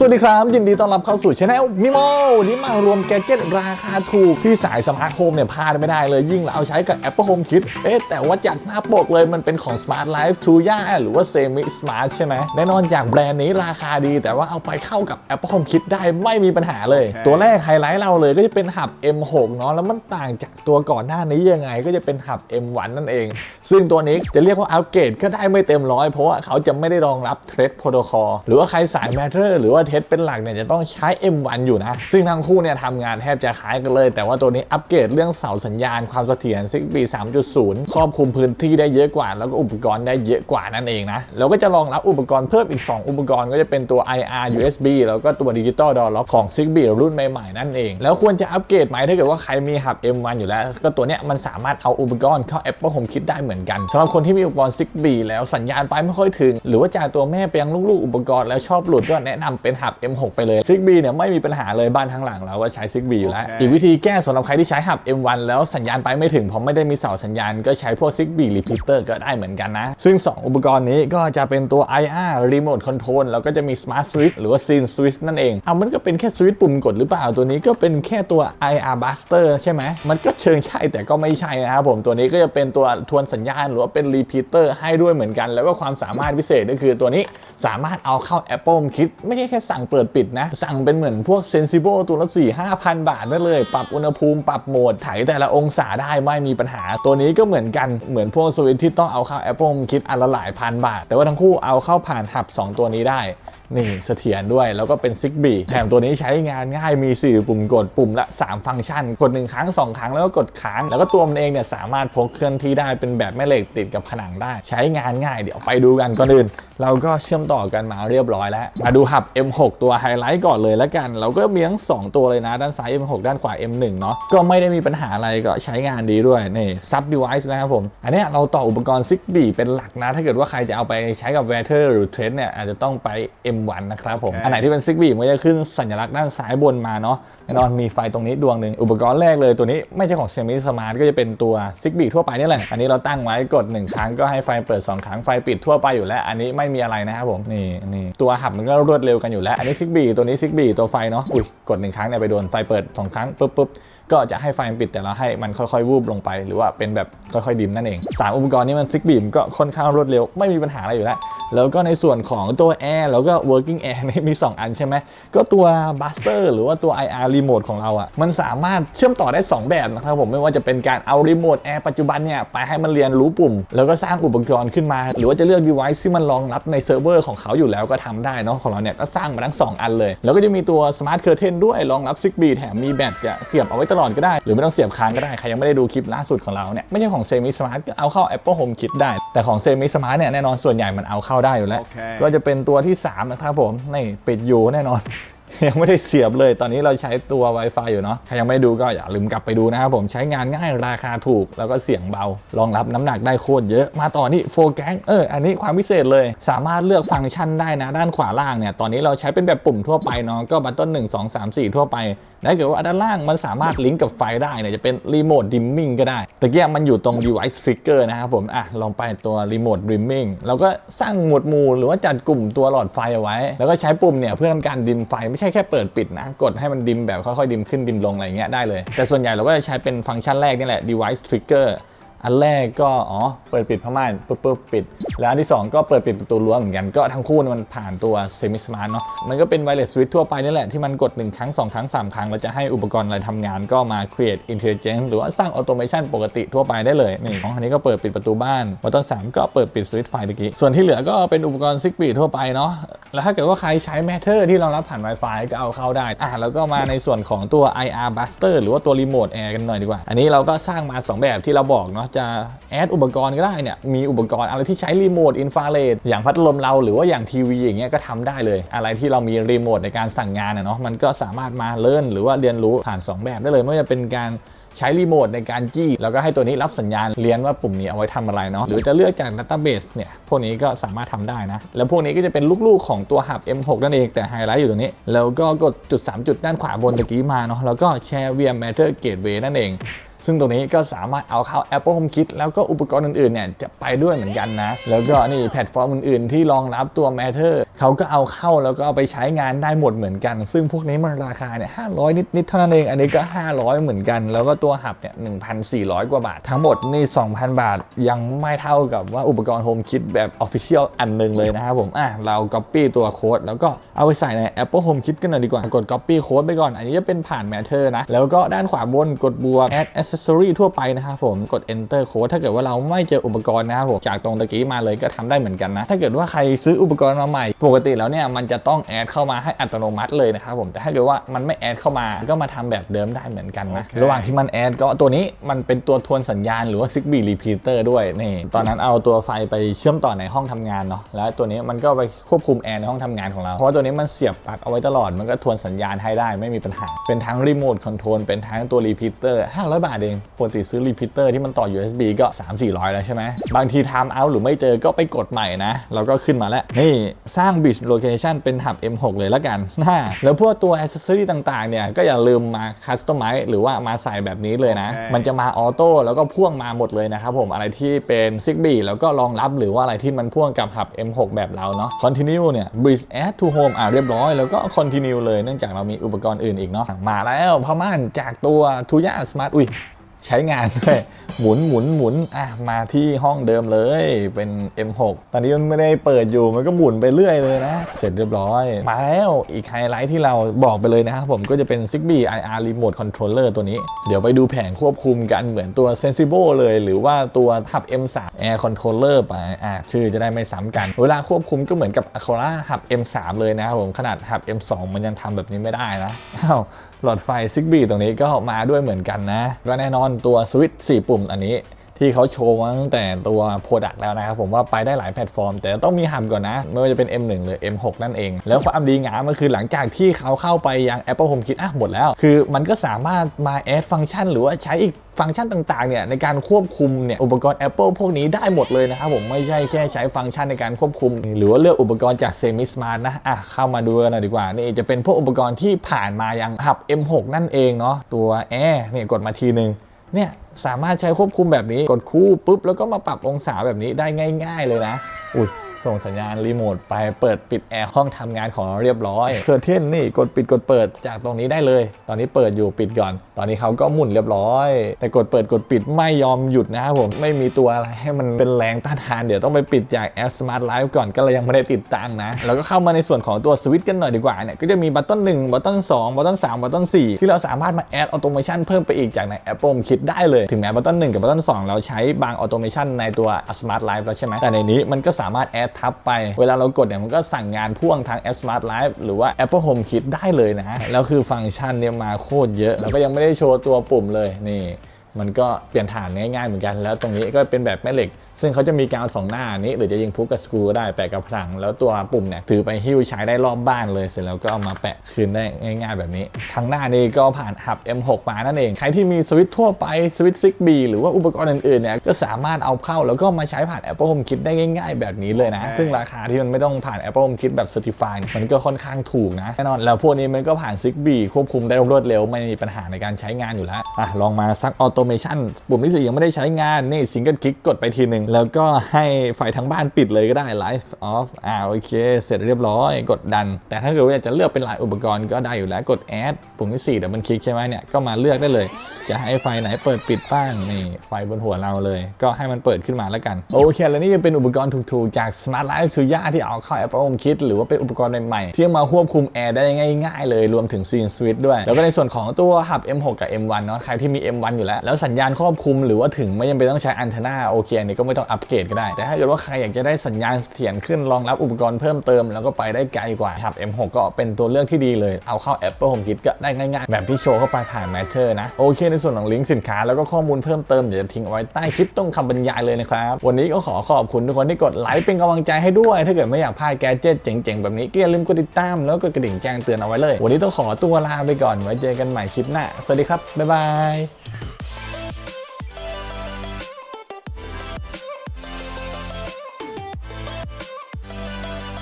สวัสดีครับ ยินดีต้อนรับเข้าสู่ช anel มิโมวันนี้มารวมแกดเจ็ตราคาถูกที่สายสมาร์ทโฮมเนี่ยพลาดไม่ได้เลย ยิ่งเราเอาใช้กับ Apple Home Kit เอ๊ะแต่ว่าจากหน้าปกเลยมันเป็นของ Smart Life t o y a หรือว่า Semi Smart ใช่ไหมแน่นอนจากแบรนด์นี้ราคาดี แต่ว่าเอาไปเข้ากับ Apple Home Kit ได้ไม่มีปัญหาเลย ตัวแรกไฮไลท์เราเลยก็จะเป็นหับ M6 เนาะแล้วมันต่างจากตัวก่อนหน้านี้ยังไงก็จะเป็นหับ M1 นั่นเอง ซึ่งตัวนี้จะเรียกว่าอัปเกรดก็ได้ไม่เต็มร้อยเพราะว่าเขาจะไม่ได้รองรับ Thread Protocol หรือว่าใครสาย Matter หรือว่า Thread เป็นหลักเนี่ยจะต้องใช้ M1 อยู่นะ ซึ่งทั้งคู่เนี่ยทำงานแทบจะคล้ายกันเลย แต่ว่าตัวนี้อัปเกรดเรื่องเสาสัญญาณความเสถียร Zigbee 3.0 ครอบคลุมพื้นที่ได้เยอะกว่า แล้วก็อุปกรณ์ได้เยอะกว่านั่นเองนะแล้วก็จะรองรับอุปกรณ์เพิ่มอีก 2 อุปกรณ์ก็จะเป็นตัว IR USB แล้วก็ตัว Digital Door Lock ของ Zigbee รุ่นใหม่ๆนั่นเอง แล้วควรจะอัปเกรดไหมถ้าเกิดว่าใครมีหับ M1 อยู่แล้ว ก็ตัวเนี้ยมันสามารถเอาอุปกรณ์เข้า Apple Home Kit ได้เหมือนกันสำหรับคนที่มีอุปกรณ์ Zigbee แล้วสัญญาณไปไม่ค่อยถึง หรือว่าจ่ายตัวแม่ไปยังลูกๆอุปกรณ์แล้วชอบหลุดก็แนะนำเป็นหับ M6 ไปเลย Zigbee เนี่ยไม่มีปัญหาเลยบ้านทั้งหลังเราก็ใช้ Zigbee อยู่แล้วโอเคอีกวิธีแก้สำหรับใครที่ใช้หับ M1 แล้วสัญญาณไปไม่ถึงเพราะไม่ได้มีเสาสัญญาณก็ใช้พวก Zigbee Repeater ก็ได้เหมือนกันนะ ซึ่ง 2 อุปกรณ์นี้ก็จะเป็นตัว IR Remote Control แล้วก็จะมี Smart Switch หรือว่า Scene Switch นั่นเองเอามันก็เป็นแค่สวิตช์ปุ่มกดหรือเปล่าตัวนี้ก็เป็นแค่ตัว IR Buster ใช่ไหมมันก็เชิงใช่แต่ก็ไม่ใช่นะครับผมตัวนี้ก็จะเป็นตัวทวนสัญญาณหรือว่าเป็น Repeater ให้ด้วยเหมือนกัน แล้วก็ความสามารถพิเศษก็คือตัวนี้สามารถเอาเข้า Apple Home Kit ไม่ใช่แค่สั่งเปิดปิดนะ สั่งเป็นเหมือนพวก Sensible ตัวละ4 5 0 0บาทได้เลย ปรับอุณหภูมิปรับโหมดไถแต่ละองศาได้ไม่มีปัญหา ตัวนี้ก็เหมือนกันเหมือนพวกสวิตที่ต้องเอาเข้า Apple Home Kit อันละหลายพันบาท แต่ว่าทั้งคู่เอาเข้าผ่านหับ 2 ตัวนี้ได้นี่เสถียรด้วยแล้วก็เป็น Zigbee แถมตัวนี้ใช้งานง่ายมี4ปุ่มกดปุ่มละ 3 ฟังก์ชัน กด 1 ครั้ง 2 ครั้งแล้วก็กดค้าง แล้วก็ตัวมันเองเนี่ยสามารถพกเคลื่อนที่ได้เป็นแบบแม่เหล็กติดกับผนังได้ ใช้งานง่ายเดี๋ยวไปดูกันก่อนอื่น เราก็เชื่อมต่อกันมาเรียบร้อยแล้ว มาดูหับ M6 ตัวไฮไลท์ก่อนเลยแล้วกัน เราก็มีทั้ง 2 ตัวเลยนะ ด้านซ้าย M6 ด้านขวา M1 เนาะก็ไม่ได้มีปัญหาอะไรก็ใช้งานดีด้วยนี่ซับ device นะครับผม อันเนี้ยเราต่ออุปกรณ์ Zigbee เป็นหลักนะ ถ้าเกิดว่าใครจะเอาไปใช้กับ w e a t h e r หรือ Thread เนี่ยอาจจะต้องไป M1 นะครับผม อันไหนที่เป็น Zigbee มันก็จะขึ้นสัญลักษณ์ด้านซ้ายบนมาเนาะแน่นอนมีไฟตรงนี้ดวงหนึ่งอุปกรณ์แรกเลยตัวนี้ไม่ใช่ของ Semi Smart ก็จะเป็นตัว Zigbee ทั่วไปนี่แหละอันนี้เราตั้งไว้กด 1 ครั้งก็ให้ไฟเปิด 2 ครั้งไฟปิดทั่วไปอยู่แล้วอันนี้ไม่มีอะไรนะครับผมนี่นี่ตัวหับมันก็รวดเร็วกันอยู่แล้ว อันนี้ Zigbee ตัวนี้ Zigbee ตัวไฟเนาะอุ้ยกด1ครั้งเนี่ยไปโดนไฟเปิด2ครั้งปุ๊บปุ๊บก็จะให้ไฟมันปิดแต่เราให้มันค่อยๆวูบลงไป หรือว่าเป็นแบบค่อยๆดิมนั่นเองสามอุปกรณ์นี้มัน Zigbee มันก็ค่อนข้างรวดเร็วไม่มีปัญหาอะไรอยู่แล้วแล้วก็ในส่วนของตัว Air แล้วก็ Working Air นี่มี 2 อันใช่ไหม ก็ตัว Buster หรือว่าตัว IR Remote ของเราอะ่ะ มันสามารถเชื่อมต่อได้ 2 แบบนะครับผม ไม่ว่าจะเป็นการเอา Remote Air ปัจจุบันเนี่ย ไปให้มันเรียนรู้ปุ่ม แล้วก็สร้างอุปกรณ์ขึ้นมา หรือว่าจะเลือก device ที่มันรองรับในเซิร์ฟเวอร์ของเขาอยู่แล้วก็ทำได้เนาะของเราเนี่ยก็สร้างมาทั้ง 2 อันเลย แล้วก็จะมีตัว Smart Curtain ด้วยรองรับ Zigbee แถมมีแบตจะเสียบเอาไว้ตลอดก็ได้ หรือไม่ต้องเสียบค้างก็ได้ ใครยังไม่ได้ดูคลิปล่าสุดของเราเนี่ยไม่ใช่ของ Semi Smart ก็เอาเข้า Apple Home Kit ได้ แต่ของ Semi Smart เนี่ยแน่นอนส่วนใหญ่มันเอาเข้าได้อยู่แล้วโอเคก็จะเป็นตัวที่ 3 นะครับผมนี่ปิดอยู่แน่นอน ยังไม่ได้เสียบเลย ตอนนี้เราใช้ตัว Wi-Fi อยู่เนาะใครยังไม่ดูก็อย่าลืมกลับไปดูนะครับผมใช้งานง่ายราคาถูก แล้วก็เสียงเบารองรับน้ำหนักได้โคตรเยอะมาต่อนี่โฟกัสเอออันนี้ความพิเศษเลย สามารถเลือกฟังก์ชันได้นะ ด้านขวาล่างเนี่ยตอนนี้เราใช้เป็นแบบปุ่มทั่วไปเนาะก็บัตต้น1 2 3 4ทั่วไปถ้าเกิดว่าด้านล่างมันสามารถลิงก์กับไฟได้เนี่ยจะเป็นรีโมทดิมมิ่งก็ได้ตะเกียบมันอยู่ตรง device trigger นะครับผมอะลองไปตัวรีโมทดิมมิ่งเราก็สร้างหมวดหมู่หรือว่าจัดกลุ่มตัวหลอดไฟเอาไว้ แล้วก็ใช้ปุ่มเนี่ยเพื่อทำการดิมไฟไม่ใช่แค่เปิดปิดนะ กดให้มันดิมแบบค่อยๆดิมขึ้นดิมลงอะไรเงี้ยได้เลย แต่ส่วนใหญ่เราก็จะใช้เป็นฟังก์ชันแรกนี่แหละ device trigger อันแรกก็อ๋อเปิดปิดผ้าม่านปุ๊บปุ๊บปิด แล้วอันที่ 2 ก็เปิดปิดประตูรั้วเหมือนกันก็ทั้งคู่มันผ่านตัว semi smart เนาะมันก็เป็น wireless switch ทั่วไปนี่แหละที่มันกด 1 ครั้ง 2 ครั้ง 3 ครั้ง แล้วจะให้อุปกรณ์อะไรทำงานก็มา create intelligence หรือว่าสร้าง automation ปกติทั่วไปได้เลยนี่ของอันนี้ก็เปิดปิดประตูบ้านวัตต้นสามก็เปิดปิดสวิตช์ไฟตะกี้ส่วนที่เหลือก็เป็นอุปกรณ์ Zigbee ทั่วไปเนาะแล้วถ้าเกิดว่าใครใช้ Matter ที่รองรับผ่าน Wi-Fi ก็เอาเข้าได้อะแล้วก็มาในส่วนของตัว IR Buster หรือว่าตัว Remote Air กันหน่อยดีกว่า อันนี้เราก็สร้างมา 2 แบบที่เราบอกเนาะจะแอดอุปกรณ์ก็ได้เนี่ยมีอุปกรณ์อะไรที่ใช้รีโมทอินฟราเรดอย่างพัดลมเราหรือว่าอย่างทีวีอย่างเงี้ยก็ทำได้เลย อะไรที่เรามีรีโมทในการสั่งงานเนาะมันก็สามารถมาเล่นหรือว่าเรียนรู้ผ่าน 2 แบบได้เลยไม่ว่าจะเป็นการใช้รีโมทในการจี้ แล้วก็ให้ตัวนี้รับสัญญาณเรียนว่าปุ่มนี้เอาไว้ทำอะไรเนาะหรือจะเลือกจากดัตต้าเบสเนี่ยพวกนี้ก็สามารถทำได้นะ แล้วพวกนี้ก็จะเป็นลูกๆของตัวหับ M6 นั่นเองแต่ไฮไลท์อยู่ตรงนี้ แล้วก็กดจุด 3 จุดด้านขวาบนตะกี้มาเนาะแล้วก็แชร์ VM Matter Gateway นั่นเอง ซึ่งตรงนี้ก็สามารถเอาเข้า Apple HomeKit แล้วก็อุปกรณ์อื่นๆเนี่ยจะไปด้วยเหมือนกันนะ แล้วก็นี่แพลตฟอร์มอื่นๆ ที่รองรับตัว Matter เขาก็เอาเข้าแล้วก็เอาไปใช้งานได้หมดเหมือนกัน ซึ่งพวกนี้มันราคาเนี่ย500นิดๆเท่านั้นเอง อันนี้ก็ 500 เหมือนกัน แล้วก็ตัวหับเนี่ย1,400กว่าบาท ทั้งหมดนี่2,000 บาทยังไม่เท่ากับว่าอุปกรณ์ HomeKit แบบ Official อันหนึงเลยนะครับผมอะเรา Copy ตัวโค้ดแล้วก็เอาไปใส่ใน Apple HomeKit กันหน่อยดีกว่ากด Copy โค้ดไปก่อน อันนี้จะเป็นผ่าน Matter นะแล้วก็ด้านขวาบนกดบวก Add Accessory ทั่วไปนะครับผมกด Enter Code ถ้าเกิดว่าเราไม่เจออุปกรณ์นะครับผมจากตรงตะกี้มาเลยก็ทำได้เหมือนกันนะ ถ้าเกิดว่าใครซื้ออุปกรณ์มาใหม่ ปกติแล้วเนี่ยมันจะต้องแอดเข้ามาให้อัตโนมัติเลยนะครับผมแต่ถ้าเกิดว่ามันไม่แอดเข้ามาก็มาทำแบบเดิมได้เหมือนกันนะโอเคระหว่างที่มันแอดก็ตัวนี้มันเป็นตัวทวนสัญญาณหรือว่า Zigbee Repeater ด้วยนี่ตอนนั้นเอาตัวไฟไปเชื่อมต่อในห้องทำงานเนาะแล้วตัวนี้มันก็ไปควบคุมแอร์ในห้องทำงานของเราเพราะว่าตัวนี้มันเสียบปลั๊กเอาไว้ตลอดมันก็ทวนสัญญาณให้ได้ไม่มีปัญหา เป็นทั้งรีโมทคอนโทรลเป็นทั้งตัว Repeater 500 บาทเองปกติซื้อ Repeater ที่มันต่อ USB ก็ 3-400 แล้วใช่ไหม บางที time out หรือไม่เจอก็ไปกดใหม่นะ เราก็ขึ้นมาแล้ว นี่ สร้าง Bridge Location เป็นหับ M6 เลยแล้วกันแล้วพวกตัว Accessory ต่างๆ เนี่ย ก็อย่าลืมมา Customize หรือว่ามาใส่แบบนี้เลยนะโอเคมันจะมาออโต้แล้วก็พ่วงมาหมดเลยนะครับผมอะไรที่เป็น Zigbee แล้วก็รองรับหรือว่าอะไรที่มันพ่วงกับหับ M6 แบบเรานาะ Continue เนี่ย Bridge Add to Home อะเรียบร้อยแล้วก็ Continue เลยเนื่องจากเรามีอุปกรณ์อื่นอีกเนาะมาแล้วพม่านจากตัว Tuya Smart อุ้ย ใช้งานด้วยหมุนหมุนหมุนอะมาที่ห้องเดิมเลยเป็น M6 ตอนนี้มันไม่ได้เปิดอยู่มันก็หมุนไปเรื่อยเลยนะ เสร็จเรียบร้อย มาแล้วอีกไฮไลท์ที่เราบอกไปเลยนะครับผมก็จะเป็น Zigbee IR Remote Controller ตัวนี้ เดี๋ยวไปดูแผงควบคุมกันเหมือนตัว Sensible เลย หรือว่าตัวทับ M3 Air Controller ไปอะชื่อจะได้ไม่ซ้ำกัน เวลาควบคุมก็เหมือนกับ Acora หับ M3 เลยนะครับผมขนาดหับ M2 มันยังทำแบบนี้ไม่ได้นะอ้าวหลอดไฟ Zigbee ตรงนี้ก็มาด้วยเหมือนกันนะก็แน่นอนตัวสวิตช์4ปุ่มอันนี้ที่เขาโชว์มาตั้งแต่ตัว Product แล้วนะครับผมว่าไปได้หลายแพลตฟอร์ม แต่ต้องมีหับก่อนนะ ไม่ว่าจะเป็น M1 หรือ M6 นั่นเอง แล้วความดีงามมันคือหลังจากที่เขาเข้าไปยัง Apple HomeKit อะหมดแล้ว คือมันก็สามารถมาแอดฟังก์ชัน หรือว่าใช้อีกฟังก์ชันต่างๆเนี่ยในการควบคุมเนี่ยอุปกรณ์ Apple พวกนี้ได้หมดเลยนะครับผมไม่ใช่แค่ใช้ฟังก์ชันในการควบคุม หรือว่าเลือกอุปกรณ์จาก Semi Smart นะอะเข้ามาดูกันหน่อยดีกว่านี่จะเป็นพวกอุปกรณ์ที่ผ่านมายังหับ M6 นั่นเองเนาะตัว Air เนี่ยกดมาทีนึง เนี่ยสามารถใช้ควบคุมแบบนี้กดคู่ปุ๊บแล้วก็มาปรับองศาแบบนี้ได้ง่าย ๆ เลยนะอุ้ย ส่งสัญญาณรีโมทไปเปิดปิดแอร์ห้องทำงานของเราเรียบร้อยเคอร์เทนนี่กดปิดกดเปิดจากตรงนี้ได้เลย ตอนนี้เปิดอยู่ปิดก่อน ตอนนี้เขาก็หมุนเรียบร้อย แต่กดเปิดกดปิดไม่ยอมหยุดนะครับผมไม่มีตัวอะไรให้มันเป็นแรงต้านทานเดี๋ยวต้องไปปิดจากแอป Smart Life ก่อนก็เลยยังไม่ได้ติดตั้งนะแล้วก็เข้ามาในส่วนของตัวสวิตช์กันหน่อยดีกว่าเนี่ยก็จะมีบัตต้น1บัตต้น2บัตต้น3บัตต้น4ที่เราสามารถมาแอดออโตเมชันเพิ่มไปอีกจากใน Apple HomeKit ได้เลยถึงแม้บัตต้น1กับบัตต้น2เราใช้บางออโตเมชันในตัว Smart Life แล้วใช่ไหมแต่ในนี้มันก็สามารถแอดทับไป เวลาเรากดเนี่ยมันก็สั่งงานพ่วงทาง App Smart Life หรือว่า Apple HomeKit ได้เลยนะฮะ แล้วคือฟังก์ชันเนี่ยมาโคตรเยอะ แล้วก็ยังไม่ได้โชว์ตัวปุ่มเลยนี่ มันก็เปลี่ยนฐานง่ายๆเหมือนกัน แล้วตรงนี้ก็เป็นแบบแม่เหล็ก ซึ่งเขาจะมีกาวสองหน้านี้ หรือจะยิงฟุกกับสกรูก็ได้แปะกับผนัง แล้วตัวปุ่มเนี่ยถือไปหิ้วใช้ได้รอบบ้านเลย เสร็จแล้วก็เอามาแปะคืนได้ง่าย ๆ แบบนี้ ทางหน้านี้ก็ผ่านหับ M6 มานั่นเอง ใครที่มีสวิตช์ทั่วไปสวิตช์ซิกบีหรือว่าอุปกรณ์อื่นๆเนี่ยก็สามารถเอาเข้าแล้วก็มาใช้ผ่าน Apple HomeKit ได้ง่าย ๆ แบบนี้เลยนะ ซึ่งราคาที่มันไม่ต้องผ่าน Apple HomeKit แบบ Certified มันก็ค่อนข้างถูกนะแน่นอนแล้วพวกนี้มันก็ผ่าน Zigbee ควบคุมได้รวดเร็วไม่มีปัญหาในการใช้งานอยู่แล้วอะลองมาซักออโตเมชันปุ่มที่สี่ยังไม่ได้ใช้งานนี่ซิงเกิลคลิกกดไปทีหนึ่งแล้วก็ให้ไฟทั้งบ้านปิดเลยก็ได้ Live Off อ่าโอเค เสร็จเรียบร้อย กดดัน แต่ถ้าเกิดว่าอยากจะเลือกเป็นหลายอุปกรณ์ก็ได้อยู่แล้วกด Add ปุ่มที่4เดี๋ยวมันคลิกใช่ไหมเนี่ย ก็มาเลือกได้เลย จะให้ไฟไหนเปิดปิดบ้างนี่ไฟบนหัวเราเลย ก็ให้มันเปิดขึ้นมาแล้วกัน โอเค แล้วนี่จะเป็นอุปกรณ์ถูกๆ จาก Smart Life สุย่าที่เอาเข้า Apple HomeKit หรือว่าเป็นอุปกรณ์ใหม่ๆที่มาควบคุมแอร์ได้ง่ายๆ เลยรวมถึง Scene Switch ด้วย แล้วก็ในส่วนของตัวหับ M6 กับ M1 เนาะใครที่มี M1 อยู่แล้ว แล้วสัญญาณครอบคลุมหรือว่าถึงไม่จำเป็นต้องใช้อันเทนาโอเคอันนี้ก็ไม่ต้องอัปเกรดก็ได้ แต่ถ้าเกิดว่าใครอยากจะได้สัญญาณเสถียรขึ้นรองรับอุปกรณ์เพิ่มเติม แล้วก็ไปได้ไกลกว่าหับ M6 ก็เป็นตัวเลือกที่ดีเลย เอาเข้า Apple HomeKit ก็ได้ง่ายๆ แบบที่โชว์เข้าไปผ่าน Matter นะ โอเค ในส่วนของลิงก์สินค้าแล้วก็ข้อมูลเพิ่มเติมเดี๋ยวจะทิ้งเอาไว้ใต้คลิปตรงคำบรรยายเลยนะครับ วันนี้ก็ขอขอบคุณทุกคนที่กดไลค์เป็นกำลังใจให้ด้วย ถ้าเกิดไม่อยากพลาดแกจิตเจ๋งๆแบบนี้ก็อย่าลืมกดติดตามแล้วก็กระดิ่งแจ้งเตือนเอาไว้เลย วันนี้ต้องขอตัวลาไปก่อนไว้เจอกันใหม่คลิปหน้าสวัสดีครับบ๊ายบาย